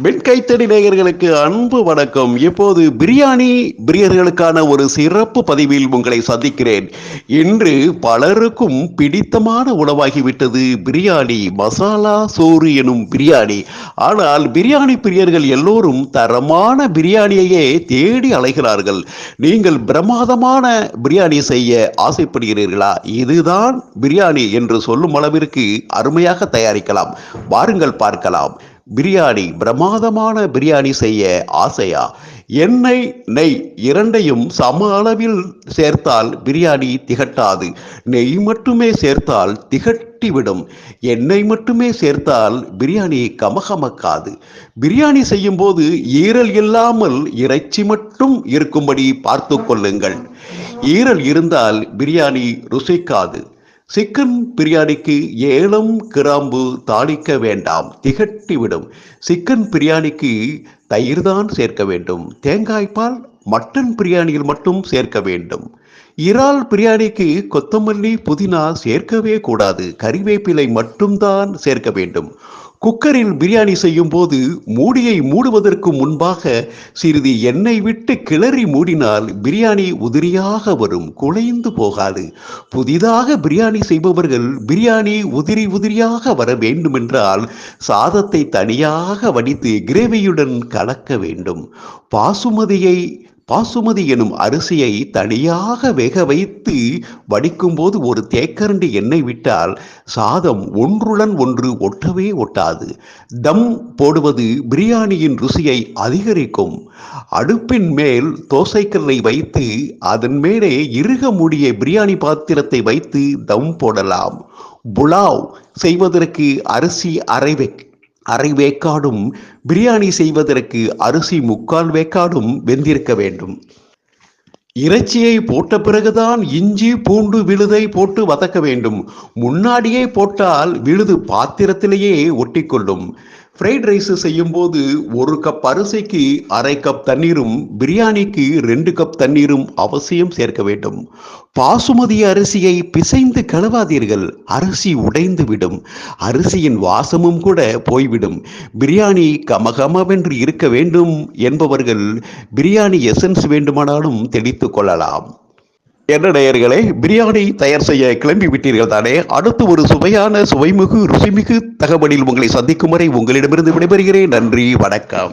வெண்கைத்தடி நேயர்களுக்கு அன்பு வணக்கம். இப்போது பிரியாணி பிரியர்களுக்கான ஒரு சிறப்பு பதிவில் உங்களை சந்திக்கிறேன். இன்று பலருக்கும் பிடித்தமான உணவாகிவிட்டது பிரியாணி. மசாலா சோறு எனும் பிரியாணி. ஆனால் பிரியாணி பிரியர்கள் எல்லோரும் தரமான பிரியாணியையே தேடி அலைகிறார்கள். நீங்கள் பிரமாதமான பிரியாணி செய்ய ஆசைப்படுகிறீர்களா? இதுதான் பிரியாணி என்று சொல்லும் அளவிற்கு அருமையாக தயாரிக்கலாம். வாருங்கள் பார்க்கலாம். பிரியாணி பிரமாதமான பிரியாணி செய்ய ஆசையா? எண்ணெய் நெய் இரண்டையும் சம அளவில் சேர்த்தால் பிரியாணி திகட்டாது. நெய் மட்டுமே சேர்த்தால் திகட்டிவிடும். எண்ணெய் மட்டுமே சேர்த்தால் பிரியாணி கமகமக்காது. பிரியாணி செய்யும்போது ஈரல் இல்லாமல் இறைச்சி மட்டும் இருக்கும்படி பார்த்து கொள்ளுங்கள். ஈரல் இருந்தால் பிரியாணி ருசிக்காது. சிக்கன் பிரியாணிக்கு ஏலம் கிராம்பு தாளிக்க வேண்டாம் திகட்டிவிடும் சிக்கன் பிரியாணிக்கு தயிர்தான் சேர்க்க வேண்டும். தேங்காய்பால் மட்டன் பிரியாணியில் மட்டும் சேர்க்க வேண்டும். இறால் பிரியாணிக்கு கொத்தமல்லி புதினா சேர்க்கவே கூடாது. கறிவேப்பிலை மட்டும்தான் சேர்க்க வேண்டும். குக்கரில் பிரியாணி செய்யும் போது மூடியை மூடுவதற்கு முன்பாக சிறிது எண்ணெய் விட்டு கிளறி மூடினால் பிரியாணி உதிரியாக வரும் குலைந்து போகாது. புதிதாக பிரியாணி செய்பவர்கள் பிரியாணி உதிரி உதிரியாக வர வேண்டுமென்றால் சாதத்தை தனியாக வடித்து கிரேவியுடன் கலக்க வேண்டும். பாசுமதியை பாசுமதி எனும் அரிசியை தனியாக வேக வைத்து வடிக்கும்போது ஒரு தேக்கரண்டி எண்ணெய் விட்டால் சாதம் ஒன்றுடன் ஒன்று ஒட்டவே ஒட்டாது. தம் போடுவது பிரியாணியின் ருசியை அதிகரிக்கும். அடுப்பின் மேல் தோசைக்கல்லை வைத்து அதன் மேலே இறுக மூடிய பிரியாணி பாத்திரத்தை வைத்து தம் போடலாம். புலாவ் செய்வதற்கு அரிசி அரைவை அரை வேக்காடும் பிரியாணி செய்வதற்கு அரிசி முக்கால் வேக்காடும் வெந்திருக்க வேண்டும். இறைச்சியை போட்ட பிறகுதான் இஞ்சி பூண்டு விழுதை போட்டு வதக்க வேண்டும். முன்னாடியே போட்டால் விழுது பாத்திரத்திலேயே ஒட்டிக்கொள்ளும். ஃப்ரைட் ரைஸ் செய்யும்போது ஒரு கப் அரிசிக்கு அரை கப் தண்ணீரும் பிரியாணிக்கு ரெண்டு கப் தண்ணீரும் அவசியம் சேர்க்க வேண்டும். பாசுமதி அரிசியை பிசைந்து கழுவாதீர்கள். அரிசி உடைந்து விடும் அரிசியின் வாசமும் கூட போய்விடும். பிரியாணி கமகமவென்று இருக்க வேண்டும் என்பவர்கள் பிரியாணி எசன்ஸ் வேண்டுமானாலும் தெளித்து கொள்ளலாம். என்ன நேயர்களே பிரியாணி தயார் செய்ய கிளம்பி விட்டீர்கள் தானே? அடுத்து ஒரு சுவையான சுவைமிகு ருசிமிகு தகவலில் உங்களை சந்திக்கும் வரை உங்களிடமிருந்து விடைபெறுகிறேன். நன்றி வணக்கம்.